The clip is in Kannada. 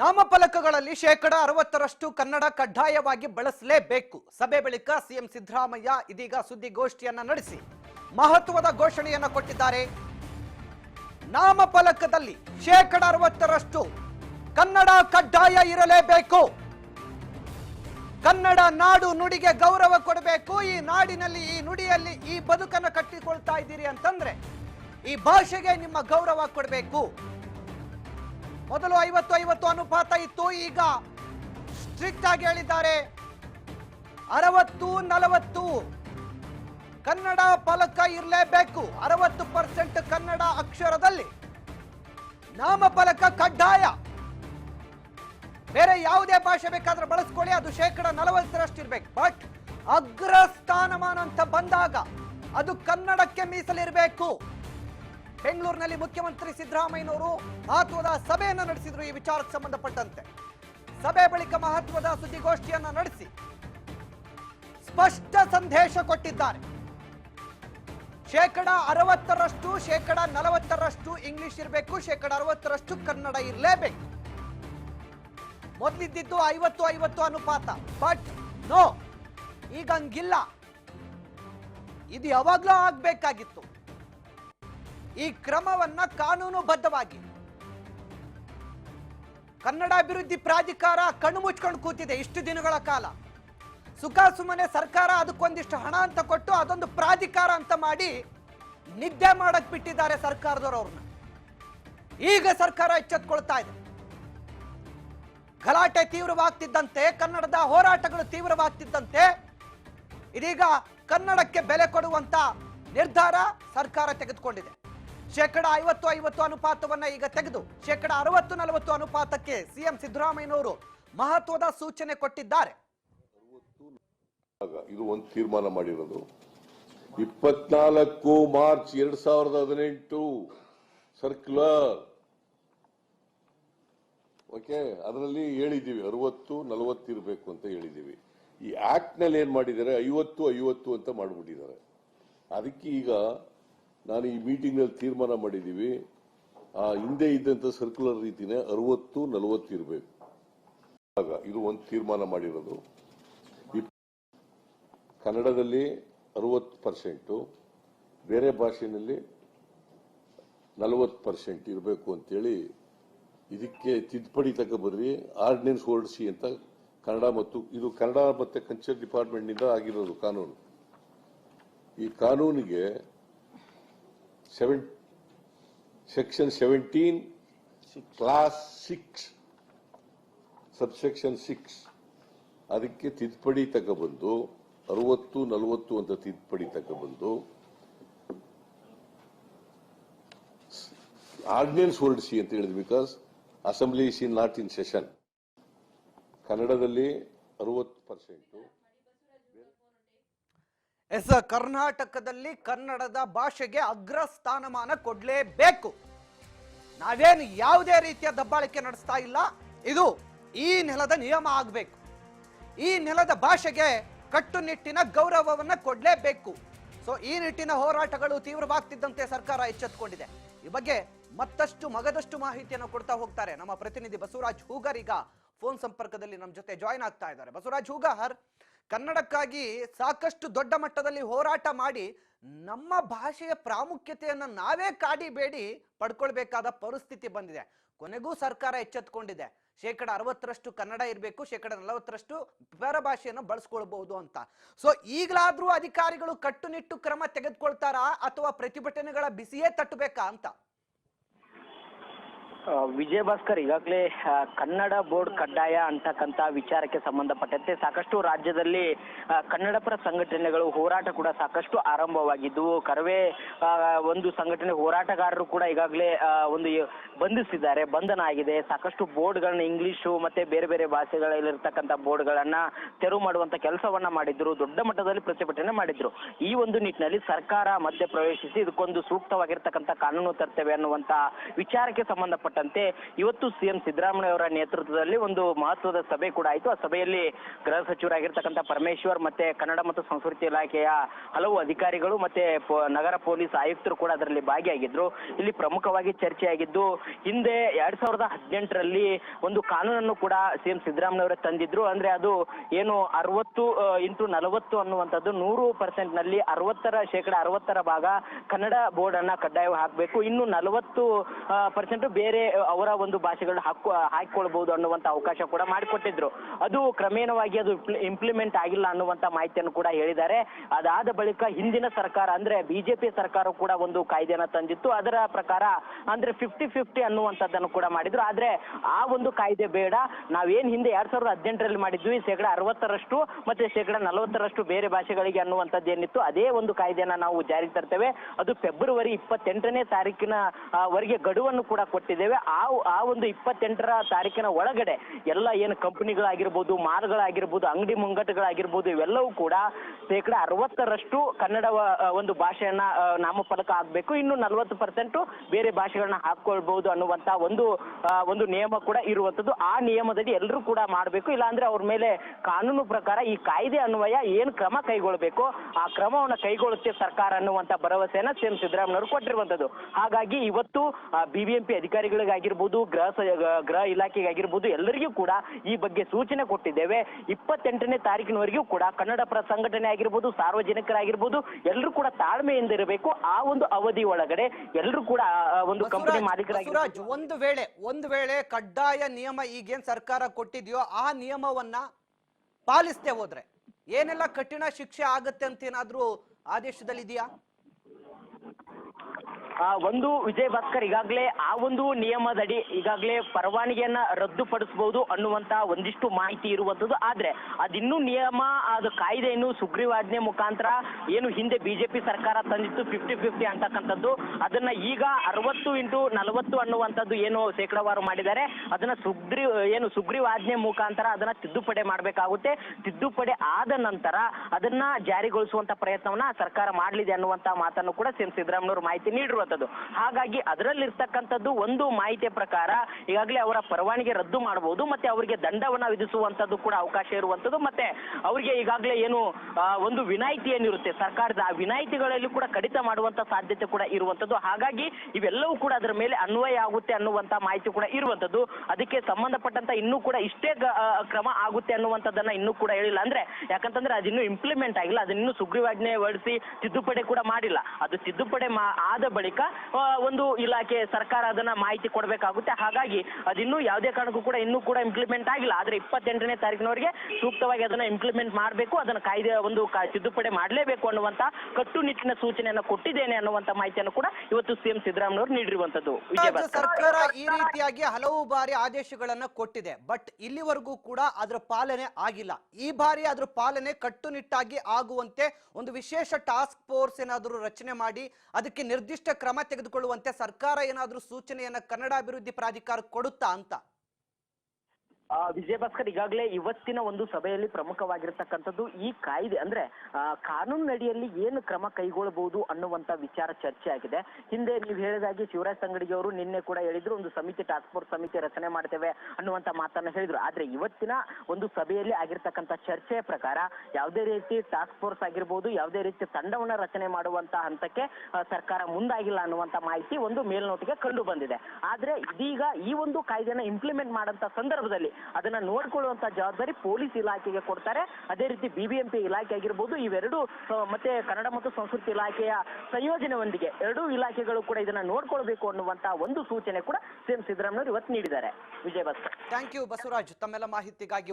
ನಾಮಫಲಕಗಳಲ್ಲಿ ಶೇಕಡ ಅರವತ್ತರಷ್ಟು ಕನ್ನಡ ಕಡ್ಡಾಯವಾಗಿ ಬಳಸಲೇಬೇಕು. ಸಭೆ ಬಳಿಕ ಸಿಎಂ ಸಿದ್ದರಾಮಯ್ಯ ಇದೀಗ ಸುದ್ದಿಗೋಷ್ಠಿಯನ್ನ ನಡೆಸಿ ಮಹತ್ವದ ಘೋಷಣೆಯನ್ನ ಕೊಟ್ಟಿದ್ದಾರೆ. ನಾಮಫಲಕದಲ್ಲಿ ಶೇಕಡ ಅರವತ್ತರಷ್ಟು ಕನ್ನಡ ಕಡ್ಡಾಯ ಇರಲೇಬೇಕು. ಕನ್ನಡ ನಾಡು ನುಡಿಗೆ ಗೌರವ ಕೊಡಬೇಕು. ಈ ನಾಡಿನಲ್ಲಿ, ಈ ನುಡಿಯಲ್ಲಿ ಈ ಬದುಕನ್ನು ಕಟ್ಟಿಕೊಳ್ತಾ ಇದ್ದೀರಿ ಅಂತಂದ್ರೆ ಈ ಭಾಷೆಗೆ ನಿಮ್ಮ ಗೌರವ ಕೊಡಬೇಕು. ಮೊದಲು ಐವತ್ತು ಐವತ್ತು ಅನುಪಾತ ಇತ್ತು. ಈಗ ಸ್ಟ್ರಿಕ್ಟ್ ಆಗಿ ಹೇಳಿದ್ದಾರೆ. ಅರವತ್ತು, ನಲವತ್ತು. ಕನ್ನಡ ಫಲಕ ಇರಲೇಬೇಕು. ಅರವತ್ತು ಪರ್ಸೆಂಟ್ ಕನ್ನಡ ಅಕ್ಷರದಲ್ಲಿ ನಾಮಫಲಕ ಕಡ್ಡಾಯ. ಬೇರೆ ಯಾವುದೇ ಭಾಷೆ ಬೇಕಾದ್ರೆ ಬಳಸ್ಕೊಳ್ಳಿ. ಅದು ಶೇಕಡ ನಲವತ್ತರಷ್ಟು ಇರಬೇಕು. ಬಟ್ ಅಗ್ರ ಸ್ಥಾನಮಾನ ಅಂತ ಬಂದಾಗ ಅದು ಕನ್ನಡಕ್ಕೆ ಮೀಸಲಿರಬೇಕು. ಬೆಂಗಳೂರಿನಲ್ಲಿ ಮುಖ್ಯಮಂತ್ರಿ ಸಿದ್ದರಾಮಯ್ಯನವರು ಮಹತ್ವದ ಸಭೆಯನ್ನು ನಡೆಸಿದ್ರು ಈ ವಿಚಾರಕ್ಕೆ ಸಂಬಂಧಪಟ್ಟಂತೆ. ಸಭೆ ಬಳಿಕ ಮಹತ್ವದ ಸುದ್ದಿಗೋಷ್ಠಿಯನ್ನ ನಡೆಸಿ ಸ್ಪಷ್ಟ ಸಂದೇಶ ಕೊಟ್ಟಿದ್ದಾರೆ. ಶೇಕಡ ಅರವತ್ತರಷ್ಟು, ಶೇಕಡ ನಲವತ್ತರಷ್ಟು ಇಂಗ್ಲಿಷ್ ಇರಬೇಕು, ಶೇಕಡ ಅರವತ್ತರಷ್ಟು ಕನ್ನಡ ಇರಲೇಬೇಕು. ಮೊದಲಿದ್ದಿದ್ದು ಐವತ್ತು ಐವತ್ತು ಅನುಪಾತ. ಬಟ್ ನೋ ಈಗ ಹಂಗಿಲ್ಲ ಇದು ಯಾವಾಗಲೂ ಆಗ್ಬೇಕಾಗಿತ್ತು. ಈ ಕ್ರಮವನ್ನ ಕಾನೂನುಬದ್ಧವಾಗಿ. ಕನ್ನಡ ಅಭಿವೃದ್ಧಿ ಪ್ರಾಧಿಕಾರ ಕಣ್ಣು ಮುಚ್ಕೊಂಡು ಕೂತಿದೆ ಇಷ್ಟು ದಿನಗಳ ಕಾಲ. ಸುಖ ಸುಮ್ಮನೆ ಸರ್ಕಾರ ಅದಕ್ಕೊಂದಿಷ್ಟು ಹಣ ಅಂತ ಕೊಟ್ಟು ಅದೊಂದು ಪ್ರಾಧಿಕಾರ ಅಂತ ಮಾಡಿ ನಿದ್ದೆ ಮಾಡಕ್ ಬಿಟ್ಟಿದ್ದಾರೆ ಸರ್ಕಾರದವರು ಅವ್ರನ್ನ ಈಗ ಸರ್ಕಾರ ಎಚ್ಚೆತ್ಕೊಳ್ತಾ ಇದೆ. ಗಲಾಟೆ ತೀವ್ರವಾಗ್ತಿದ್ದಂತೆ, ಕನ್ನಡದ ಹೋರಾಟಗಳು ತೀವ್ರವಾಗ್ತಿದ್ದಂತೆ, ಇದೀಗ ಕನ್ನಡಕ್ಕೆ ಬೆಲೆ ಕೊಡುವಂತ ನಿರ್ಧಾರ ಸರ್ಕಾರ ತೆಗೆದುಕೊಂಡಿದೆ. ಶೇಕಡ ಐವತ್ತು ಐವತ್ತು ಅನುಪಾತವನ್ನ ಈಗ ತೆಗೆದು ಶೇಕಡ ಅರವತ್ತು, ನಲವತ್ತು ಅನುಪಾತಕ್ಕೆ ಸಿಎಂ ಸಿದ್ದರಾಮಯ್ಯನವರು ಮಹತ್ವದ ಸೂಚನೆ ಕೊಟ್ಟಿದ್ದಾರೆ. ಇದು ಒಂದು ತೀರ್ಮಾನ ಮಾಡಿರೋದು. ಇಪ್ಪತ್ನಾಲ್ಕು ಮಾರ್ಚ್ ಎರಡ್ ಸಾವಿರದ ಹದಿನೆಂಟು ಸರ್ಕ್ಯುಲರ್ ಓಕೆ ಅದರಲ್ಲಿ ಹೇಳಿದ್ದೀವಿ, ಅರವತ್ತು, ನಲವತ್ತು ಇರಬೇಕು ಅಂತ ಹೇಳಿದ್ದೀವಿ. ಈ ಆಕ್ಟ್ನಲ್ಲಿ ಏನ್ ಮಾಡಿದ್ದಾರೆ? ಐವತ್ತು ಐವತ್ತು ಅಂತ ಮಾಡಿಬಿಟ್ಟಿದ್ದಾರೆ. ಅದಕ್ಕೆ ಈಗ ನಾನು ಈ ಮೀಟಿಂಗ್ನಲ್ಲಿ ತೀರ್ಮಾನ ಮಾಡಿದ್ದೀವಿ ಆ ಹಿಂದೆ ಇದ್ದಂತ ಸರ್ಕ್ಯುಲರ್ ರೀತಿನೇ ಅರವತ್ತು, ನಲವತ್ತು ಇರಬೇಕು. ಇದು ಒಂದು ತೀರ್ಮಾನ ಮಾಡಿರೋದು. ಕನ್ನಡದಲ್ಲಿ ಅರವತ್ತು ಪರ್ಸೆಂಟು ಬೇರೆ ಭಾಷೆಯಲ್ಲಿ ನಲವತ್ತು ಪರ್ಸೆಂಟ್ ಇರಬೇಕು ಅಂತೇಳಿ ಇದಕ್ಕೆ ತಿದ್ದುಪಡಿ ತಗೊಬರ್ರಿ ಆರ್ಡಿನೆನ್ಸ್ ಹೊರಡಿಸಿ ಅಂತ ಕನ್ನಡ ಮತ್ತು ಇದು ಕನ್ನಡ ಮತ್ತು ಕಲ್ಚರ್ ಡಿಪಾರ್ಟ್ಮೆಂಟ್ನಿಂದ ಆಗಿರೋದು ಕಾನೂನು. ಈ ಕಾನೂನಿಗೆ seven section seventeen clause six subsection six ಅದಕ್ಕೆ ತಿದ್ದುಪಡಿ ತಗೊಬಂದು, ಅರವತ್ತು, ನಲವತ್ತು ಅಂತ ತಿದ್ದುಪಡಿ ತಗೊಬಂದು ಆರ್ಡಿನೆನ್ಸ್ ಹೊರಡಿಸಿ ಅಂತ ಹೇಳಿದ because assembly is in not in session ಕನ್ನಡದಲ್ಲಿ ಅರವತ್ತು ಪರ್ಸೆಂಟು ಎಸ್ ಕರ್ನಾಟಕದಲ್ಲಿ ಕನ್ನಡದ ಭಾಷೆಗೆ ಅಗ್ರ ಸ್ಥಾನಮಾನ ಕೊಡಲೇಬೇಕು. ನಾವೇನು ಯಾವುದೇ ರೀತಿಯ ದಬ್ಬಾಳಿಕೆ ನಡೆಸ್ತಾ ಇಲ್ಲ. ಇದು ಈ ನೆಲದ ನಿಯಮ ಆಗಬೇಕು. ಈ ನೆಲದ ಭಾಷೆಗೆ ಕಟ್ಟುನಿಟ್ಟಿನ ಗೌರವವನ್ನು ಕೊಡಲೇಬೇಕು. ಸೊ, ಈ ನಿಟ್ಟಿನ ಹೋರಾಟಗಳು ತೀವ್ರವಾಗ್ತಿದ್ದಂತೆ ಸರ್ಕಾರ ಎಚ್ಚೆತ್ತುಕೊಂಡಿದೆ ಈ ಬಗ್ಗೆ ಮತ್ತಷ್ಟು ಮಗದಷ್ಟು ಮಾಹಿತಿಯನ್ನು ಕೊಡ್ತಾ ಹೋಗ್ತಾರೆ ನಮ್ಮ ಪ್ರತಿನಿಧಿ ಬಸವರಾಜ್ ಹೂಗರ್. ಈಗ ಫೋನ್ ಸಂಪರ್ಕದಲ್ಲಿ ನಮ್ಮ ಜೊತೆ ಜಾಯ್ನ್ ಆಗ್ತಾ ಇದ್ದಾರೆ. ಬಸವರಾಜ್ ಹೂಗಾರ್ ಕನ್ನಡಕ್ಕಾಗಿ ಸಾಕಷ್ಟು ದೊಡ್ಡ ಮಟ್ಟದಲ್ಲಿ ಹೋರಾಟ ಮಾಡಿ ನಮ್ಮ ಭಾಷೆಯ ಪ್ರಾಮುಖ್ಯತೆಯನ್ನು ನಾವೇ ಕಾಡಿಬೇಡಿ ಪಡ್ಕೊಳ್ಬೇಕಾದ ಪರಿಸ್ಥಿತಿ ಬಂದಿದೆ. ಕೊನೆಗೂ ಸರ್ಕಾರ ಎಚ್ಚೆತ್ಕೊಂಡಿದೆ. ಶೇಕಡ ಅರವತ್ತರಷ್ಟು ಕನ್ನಡ ಇರಬೇಕು, ಶೇಕಡ ನಲವತ್ತರಷ್ಟು ಬೇರೆ ಭಾಷೆಯನ್ನು ಬಳಸ್ಕೊಳ್ಬಹುದು ಅಂತ. ಸೊ ಈಗಲಾದರೂ ಅಧಿಕಾರಿಗಳು ಕಟ್ಟುನಿಟ್ಟು ಕ್ರಮ ತೆಗೆದುಕೊಳ್ತಾರಾ ಅಥವಾ ಪ್ರತಿಭಟನೆಗಳ ಬಿಸಿಯೇ ತಟ್ಟಬೇಕಾ ಅಂತ? ವಿಜಯ ಭಾಸ್ಕರ್, ಈಗಾಗಲೇ ಕನ್ನಡ ಬೋರ್ಡ್ ಕಡ್ಡಾಯ ಅಂತಕ್ಕಂತ ವಿಚಾರಕ್ಕೆ ಸಂಬಂಧಪಟ್ಟಂತೆ ಸಾಕಷ್ಟು ರಾಜ್ಯದಲ್ಲಿ ಕನ್ನಡಪರ ಕನ್ನಡ ಪರ ಸಂಘಟನೆಗಳು ಹೋರಾಟ ಕೂಡ ಸಾಕಷ್ಟು ಆರಂಭವಾಗಿದ್ದು, ಕರವೇ ಒಂದು ಸಂಘಟನೆ ಹೋರಾಟಗಾರರು ಕೂಡ ಈಗಾಗಲೇ ಒಂದು ಬಂಧಿಸಿದ್ದಾರೆ, ಬಂಧನ ಆಗಿದೆ. ಸಾಕಷ್ಟು ಬೋರ್ಡ್ಗಳನ್ನ ಇಂಗ್ಲಿಷು ಮತ್ತೆ ಬೇರೆ ಬೇರೆ ಭಾಷೆಗಳಲ್ಲಿರ್ತಕ್ಕಂಥ ಬೋರ್ಡ್ಗಳನ್ನ ತೆರವು ಮಾಡುವಂತ ಕೆಲಸವನ್ನ ಮಾಡಿದ್ರು, ದೊಡ್ಡ ಮಟ್ಟದಲ್ಲಿ ಪ್ರತಿಭಟನೆ ಮಾಡಿದ್ರು. ಈ ಒಂದು ನಿಟ್ಟಿನಲ್ಲಿ ಸರ್ಕಾರ ಮಧ್ಯ ಪ್ರವೇಶಿಸಿ ಇದಕ್ಕೊಂದು ಸೂಕ್ತವಾಗಿರ್ತಕ್ಕಂಥ ಕಾನೂನು ತರ್ತೇವೆ ಅನ್ನುವಂತ ವಿಚಾರಕ್ಕೆ ಸಂಬಂಧಪಟ್ಟ ಸಂಬಂಧಪಟ್ಟಂತೆ ಇವತ್ತು ಸಿಎಂ ಸಿದ್ದರಾಮಯ್ಯ ಅವರ ನೇತೃತ್ವದಲ್ಲಿ ಒಂದು ಮಹತ್ವದ ಸಭೆ ಕೂಡ ಆಯಿತು. ಆ ಸಭೆಯಲ್ಲಿ ಗೃಹ ಸಚಿವರಾಗಿರ್ತಕ್ಕಂಥ ಪರಮೇಶ್ವರ್ ಮತ್ತೆ ಕನ್ನಡ ಮತ್ತು ಸಂಸ್ಕೃತಿ ಇಲಾಖೆಯ ಹಲವು ಅಧಿಕಾರಿಗಳು ಮತ್ತೆ ನಗರ ಪೊಲೀಸ್ ಆಯುಕ್ತರು ಕೂಡ ಅದರಲ್ಲಿ ಭಾಗಿಯಾಗಿದ್ರು. ಇಲ್ಲಿ ಪ್ರಮುಖವಾಗಿ ಚರ್ಚೆಯಾಗಿದ್ದು, ಹಿಂದೆ ಎರಡ್ ಸಾವಿರದ ಹದಿನೆಂಟರಲ್ಲಿ ಒಂದು ಕಾನೂನನ್ನು ಕೂಡ ಸಿಎಂ ಸಿದ್ದರಾಮಯ್ಯ ತಂದಿದ್ರು. ಅಂದ್ರೆ ಅದು ಏನು ಅರವತ್ತು ಇಂಟು ನಲವತ್ತು ಅನ್ನುವಂಥದ್ದು ನೂರು ಪರ್ಸೆಂಟ್ನಲ್ಲಿ ಅರವತ್ತರ ಶೇಕಡ ಅರವತ್ತರ ಭಾಗ ಕನ್ನಡ ಬೋರ್ಡ್ ಅನ್ನ ಕಡ್ಡಾಯವಾಗಿ ಹಾಕಬೇಕು. ಇನ್ನು ನಲವತ್ತು ಪರ್ಸೆಂಟ್ ಬೇರೆ ಅವರ ಒಂದು ಭಾಷೆಗಳನ್ನ ಹಾಕೊ, ಹಾಕಿಕೊಳ್ಬಹುದು ಅನ್ನುವಂತ ಅವಕಾಶ ಕೂಡ ಮಾಡಿಕೊಟ್ಟಿದ್ರು. ಅದು ಕ್ರಮೇಣವಾಗಿ ಅದು ಇಂಪ್ಲಿಮೆಂಟ್ ಆಗಿಲ್ಲ ಅನ್ನುವಂತ ಮಾಹಿತಿಯನ್ನು ಕೂಡ ಹೇಳಿದ್ದಾರೆ. ಅದಾದ ಬಳಿಕ ಹಿಂದಿನ ಸರ್ಕಾರ ಅಂದ್ರೆ ಬಿಜೆಪಿ ಸರ್ಕಾರ ಕೂಡ ಒಂದು ಕಾಯ್ದೆಯನ್ನ ತಂದಿತ್ತು. ಅದರ ಪ್ರಕಾರ ಅಂದ್ರೆ ಫಿಫ್ಟಿ ಫಿಫ್ಟಿ ಅನ್ನುವಂಥದ್ದನ್ನು ಕೂಡ ಮಾಡಿದ್ರು. ಆದ್ರೆ ಆ ಒಂದು ಕಾಯ್ದೆ ಬೇಡ. ನಾವೇನ್ ಹಿಂದೆ ಎರಡ್ ಸಾವಿರದ ಹದಿನೆಂಟರಲ್ಲಿ ಮಾಡಿದ್ವಿ, ಶೇಕಡ ಅರವತ್ತರಷ್ಟು ಮತ್ತೆ ಶೇಕಡ ನಲವತ್ತರಷ್ಟು ಬೇರೆ ಭಾಷೆಗಳಿಗೆ ಅನ್ನುವಂಥದ್ದು ಏನಿತ್ತು, ಅದೇ ಒಂದು ಕಾಯ್ದೆಯನ್ನ ನಾವು ಜಾರಿಗೆ ತರ್ತೇವೆ. ಅದು ಫೆಬ್ರವರಿ ಇಪ್ಪತ್ತೆಂಟನೇ ತಾರೀಕಿನ ವರೆಗೆ ಗಡುವನ್ನು ಕೂಡ ಕೊಟ್ಟಿದ್ದೇವೆ. ಆ ಆ ಒಂದು ಇಪ್ಪತ್ತೆಂಟರ ತಾರೀಕಿನ ಒಳಗಡೆ ಎಲ್ಲ ಏನು ಕಂಪನಿಗಳಾಗಿರ್ಬೋದು, ಮಾಲ್ಗಳಾಗಿರ್ಬೋದು, ಅಂಗಡಿ ಮುಂಗಟ್ಟುಗಳಾಗಿರ್ಬೋದು, ಇವೆಲ್ಲವೂ ಕೂಡ ಶೇಕಡ ಅರವತ್ತರಷ್ಟು ಕನ್ನಡ ಒಂದು ಭಾಷೆಯನ್ನ ನಾಮಫಲಕ ಆಗ್ಬೇಕು. ಇನ್ನು ನಲವತ್ತು ಪರ್ಸೆಂಟ್ ಬೇರೆ ಭಾಷೆಗಳನ್ನ ಹಾಕೊಳ್ಬಹುದು ಅನ್ನುವಂತ ಒಂದು ಒಂದು ನಿಯಮ ಕೂಡ ಇರುವಂತದ್ದು ಆ ನಿಯಮದಲ್ಲಿ ಎಲ್ಲರೂ ಕೂಡ ಮಾಡಬೇಕು. ಇಲ್ಲಾಂದ್ರೆ ಅವ್ರ ಮೇಲೆ ಕಾನೂನು ಪ್ರಕಾರ ಈ ಕಾಯ್ದೆ ಅನ್ವಯ ಏನ್ ಕ್ರಮ ಕೈಗೊಳ್ಬೇಕು? ಆ ಕ್ರಮವನ್ನು ಕೈಗೊಳ್ಳುತ್ತೆ ಸರ್ಕಾರ ಅನ್ನುವಂತ ಭರವಸೆಯನ್ನ ಸಿಎಂ ಸಿದ್ದರಾಮಯ್ಯವರು ಕೊಟ್ಟಿರುವಂತದ್ದು ಹಾಗಾಗಿ ಇವತ್ತು ಬಿಬಿಎಂಪಿ ಅಧಿಕಾರಿಗಳಿಗಾಗಿರ್ಬೋದು ಗೃಹ ಗೃಹ ಇಲಾಖೆಗಾಗಿರ್ಬೋದು ಎಲ್ಲರಿಗೂ ಕೂಡ ಈ ಬಗ್ಗೆ ಸೂಚನೆ ಕೊಟ್ಟಿದ್ದೇವೆ. ಇಪ್ಪತ್ತೆಂಟನೇ ತಾರೀಕಿನವರೆಗೂ ಕೂಡ ಕನ್ನಡ ಪರ ಸಂಘಟನೆ ಆಗಿರ್ಬೋದು ಸಾರ್ವಜನಿಕರಾಗಿರ್ಬೋದು ಎಲ್ಲರೂ ಕೂಡ ತಾಳ್ಮೆಯಿಂದ ಇರಬೇಕು. ಆ ಒಂದು ಅವಧಿ ಒಳಗಡೆ ಎಲ್ಲರೂ ಕೂಡ ಒಂದು ಕಂಪನಿ ಮಾಲೀಕರಾಗಿ ಒಂದು ವೇಳೆ ಒಂದು ವೇಳೆ ಕಡ್ಡಾಯ ನಿಯಮ ಈಗೇನ್ ಸರ್ಕಾರ ಕೊಟ್ಟಿದೆಯೋ ಆ ನಿಯಮವನ್ನ ಪಾಲಿಸ್ತೇ ಹೋದ್ರೆ ಏನೆಲ್ಲ ಕಠಿಣ ಶಿಕ್ಷೆ ಆಗತ್ತೆ ಅಂತ ಏನಾದ್ರೂ ಆದೇಶದಲ್ಲಿ ಇದೆಯಾ ಒಂದು ವಿಜಯ್ ಭಾಸ್ಕರ್ ಈಗಾಗಲೇ ಆ ಒಂದು ನಿಯಮದಡಿ ಈಗಾಗಲೇ ಪರವಾನಗಿಯನ್ನ ರದ್ದುಪಡಿಸಬಹುದು ಅನ್ನುವಂತ ಒಂದಿಷ್ಟು ಮಾಹಿತಿ ಇರುವಂತದ್ದು ಆದ್ರೆ ಅದಿನ್ನೂ ನಿಯಮ ಅದು ಕಾಯ್ದೆಯನ್ನು ಸುಗ್ರೀವಾಜ್ಞೆ ಮುಖಾಂತರ ಏನು ಹಿಂದೆ ಬಿಜೆಪಿ ಸರ್ಕಾರ ತಂದಿತ್ತು ಫಿಫ್ಟಿ ಫಿಫ್ಟಿ ಅಂತಕ್ಕಂಥದ್ದು. ಅದನ್ನ ಈಗ ಅರವತ್ತು ಇಂಟು ನಲವತ್ತು ಅನ್ನುವಂಥದ್ದು ಏನು ಶೇಕಡಾವಾರು ಮಾಡಿದ್ದಾರೆ. ಅದನ್ನ ಸುಗ್ರಿ, ಏನು ಸುಗ್ರೀವಾಜ್ಞೆ ಮುಖಾಂತರ ಅದನ್ನ ತಿದ್ದುಪಡಿ ಮಾಡಬೇಕಾಗುತ್ತೆ. ತಿದ್ದುಪಡಿ ಆದ ನಂತರ ಅದನ್ನ ಜಾರಿಗೊಳಿಸುವಂತ ಪ್ರಯತ್ನವನ್ನ ಸರ್ಕಾರ ಮಾಡಲಿದೆ ಅನ್ನುವಂತ ಮಾತನ್ನು ಕೂಡ ಸಿಎಂ ಸಿದ್ದರಾಮಯ್ಯವರು ಮಾಹಿತಿ ನೀಡಿರುವಂತದ್ದು ಹಾಗಾಗಿ ಅದರಲ್ಲಿರ್ತಕ್ಕಂಥದ್ದು ಒಂದು ಮಾಹಿತಿಯ ಪ್ರಕಾರ ಈಗಾಗಲೇ ಅವರ ಪರವಾನಿಗೆ ರದ್ದು ಮಾಡಬಹುದು, ಮತ್ತೆ ಅವರಿಗೆ ದಂಡವನ್ನ ವಿಧಿಸುವಂತದ್ದು ಕೂಡ ಅವಕಾಶ ಇರುವಂತದ್ದು, ಮತ್ತೆ ಅವರಿಗೆ ಈಗಾಗಲೇ ಏನು ಒಂದು ವಿನಾಯಿತಿ ಏನಿರುತ್ತೆ, ಸರ್ಕಾರದ ಆ ವಿನಾಯಿತಿಗಳಲ್ಲಿ ಕೂಡ ಕಡಿತ ಮಾಡುವಂತ ಸಾಧ್ಯತೆ ಕೂಡ ಇರುವಂತದ್ದು. ಹಾಗಾಗಿ ಇವೆಲ್ಲವೂ ಕೂಡ ಅದರ ಮೇಲೆ ಅನ್ವಯ ಆಗುತ್ತೆ ಅನ್ನುವಂತ ಮಾಹಿತಿ ಕೂಡ ಇರುವಂತದ್ದು. ಅದಕ್ಕೆ ಸಂಬಂಧಪಟ್ಟಂತ ಇನ್ನೂ ಕೂಡ ಇಷ್ಟೇ ಕ್ರಮ ಆಗುತ್ತೆ ಅನ್ನುವಂಥದ್ದನ್ನ ಇನ್ನೂ ಕೂಡ ಹೇಳಿಲ್ಲ. ಅಂದ್ರೆ ಯಾಕಂತಂದ್ರೆ ಅದಿನ್ನೂ ಇಂಪ್ಲಿಮೆಂಟ್ ಆಗಿಲ್ಲ, ಅದನ್ನು ಸುಗ್ರೀವಾಜ್ಞೆ ಹೊರಡಿಸಿ ತಿದ್ದುಪಡಿ ಕೂಡ ಮಾಡಿಲ್ಲ. ಅದು ತಿದ್ದುಪಡಿ ಆದ ಬಳಿಕ ಆ, ಒಂದು ಇಲಾಖೆ ಸರ್ಕಾರ ಅದನ್ನ ಮಾಹಿತಿ ಕೊಡಬೇಕಾಗುತ್ತೆ. ಹಾಗಾಗಿ ಅದಿನ್ನೂ ಯಾವುದೇ ಕಾರಣಕ್ಕೂ ಕೂಡ ಇನ್ನೂ ಕೂಡ ಇಂಪ್ಲಿಮೆಂಟ್ ಆಗಿಲ್ಲ. ಆದ್ರೆ ಇಪ್ಪತ್ತೆಂಟನೇ ತಾರೀಕಿನವರೆಗೆ ಸೂಕ್ತವಾಗಿ ಅದನ್ನ ಇಂಪ್ಲಿಮೆಂಟ್ ಮಾಡಬೇಕು ಅದನ್ನ ಕಾಯ್ದೆ ಒಂದು ತಿದ್ದುಪಡಿ ಮಾಡಲೇಬೇಕು ಅನ್ನುವಂತ ಕಟ್ಟುನಿಟ್ಟಿನ ಸೂಚನೆಯನ್ನು ಕೊಟ್ಟಿದ್ದೇನೆ ಅನ್ನುವಂತ ಮಾಹಿತಿಯನ್ನು ಕೂಡ ಇವತ್ತು ಸಿಎಂ ಸಿದ್ದರಾಮಯ್ಯವರು ನೀಡಿರುವಂತದ್ದು. ಸರ್ಕಾರ ಈ ರೀತಿಯಾಗಿ ಹಲವು ಬಾರಿ ಆದೇಶಗಳನ್ನ ಕೊಟ್ಟಿದೆ. ಬಟ್ ಇಲ್ಲಿವರೆಗೂ ಕೂಡ ಅದರ ಪಾಲನೆ ಆಗಿಲ್ಲ. ಈ ಬಾರಿ ಅದ್ರ ಪಾಲನೆ ಕಟ್ಟುನಿಟ್ಟಾಗಿ ಆಗುವಂತೆ ಒಂದು ವಿಶೇಷ ಟಾಸ್ಕ್ ಫೋರ್ಸ್ ಏನಾದರೂ ರಚನೆ ಮಾಡಿ ಅದಕ್ಕೆ ನಿರ್ದಿಷ್ಟ ಕ್ರಮ ತೆಗೆದುಕೊಳ್ಳುವಂತೆ ಸರ್ಕಾರ ಏನಾದರೂ ಸೂಚನೆಯನ್ನ ಕನ್ನಡ ಅಭಿವೃದ್ಧಿ ಪ್ರಾಧಿಕಾರ ಕೊಡುತ್ತಾ ಅಂತ? ವಿಜಯ ಭಾಸ್ಕರ್ ಈಗಾಗಲೇ ಇವತ್ತಿನ ಒಂದು ಸಭೆಯಲ್ಲಿ ಪ್ರಮುಖವಾಗಿರ್ತಕ್ಕಂಥದ್ದು ಈ ಕಾಯ್ದೆ. ಅಂದ್ರೆ ಕಾನೂನು ಕಾನೂನಿನಡಿಯಲ್ಲಿ ಏನು ಕ್ರಮ ಕೈಗೊಳ್ಳಬಹುದು ಅನ್ನುವಂತ ವಿಚಾರ ಚರ್ಚೆ ಆಗಿದೆ. ಹಿಂದೆ ನೀವು ಹೇಳಿದಾಗೆ ಶಿವರಾಜ್ ತಂಗಡಿಗೆ ಅವರು ನಿನ್ನೆ ಕೂಡ ಹೇಳಿದ್ರು, ಒಂದು ಸಮಿತಿ ಟಾಸ್ಕ್ ಫೋರ್ಸ್ ಸಮಿತಿ ರಚನೆ ಮಾಡ್ತೇವೆ ಅನ್ನುವಂತ ಮಾತನ್ನ ಹೇಳಿದ್ರು. ಆದ್ರೆ ಇವತ್ತಿನ ಒಂದು ಸಭೆಯಲ್ಲಿ ಆಗಿರ್ತಕ್ಕಂಥ ಚರ್ಚೆಯ ಪ್ರಕಾರ ಯಾವುದೇ ರೀತಿ ಟಾಸ್ಕ್ ಫೋರ್ಸ್ ಆಗಿರ್ಬೋದು, ಯಾವುದೇ ರೀತಿ ತಂಡವನ್ನ ರಚನೆ ಮಾಡುವಂತ ಹಂತಕ್ಕೆ ಸರ್ಕಾರ ಮುಂದಾಗಿಲ್ಲ ಅನ್ನುವಂತ ಮಾಹಿತಿ ಒಂದು ಮೇಲ್ನೋಟಿಗೆ ಕಂಡು ಬಂದಿದೆ. ಆದ್ರೆ ಇದೀಗ ಈ ಒಂದು ಕಾಯ್ದೆನ ಇಂಪ್ಲಿಮೆಂಟ್ ಮಾಡಂತ ಸಂದರ್ಭದಲ್ಲಿ ಅದನ್ನ ನೋಡ್ಕೊಳ್ಳುವಂತ ಜವಾಬ್ದಾರಿ ಪೊಲೀಸ್ ಇಲಾಖೆಗೆ ಕೊಡ್ತಾರೆ. ಅದೇ ರೀತಿ ಬಿಬಿಎಂಪಿ ಇಲಾಖೆ ಆಗಿರ್ಬೋದು, ಇವೆರಡು ಮತ್ತೆ ಕನ್ನಡ ಮತ್ತು ಸಂಸ್ಕೃತಿ ಇಲಾಖೆಯ ಸಂಯೋಜನೆಯೊಂದಿಗೆ ಎರಡೂ ಇಲಾಖೆಗಳು ಕೂಡ ಇದನ್ನ ನೋಡ್ಕೊಳ್ಬೇಕು ಅನ್ನುವಂತ ಒಂದು ಸೂಚನೆ ಕೂಡ ಸಿಎಂ ಸಿದ್ದರಾಮಯ್ಯ ಇವತ್ತು ನೀಡಿದ್ದಾರೆ. ವಿಜಯ ಬಸ್ ಥ್ಯಾಂಕ್ ಯು ಬಸವರಾಜ್. ತಮ್ಮೆಲ್ಲ ಮಾಹಿತಿಗಾಗಿ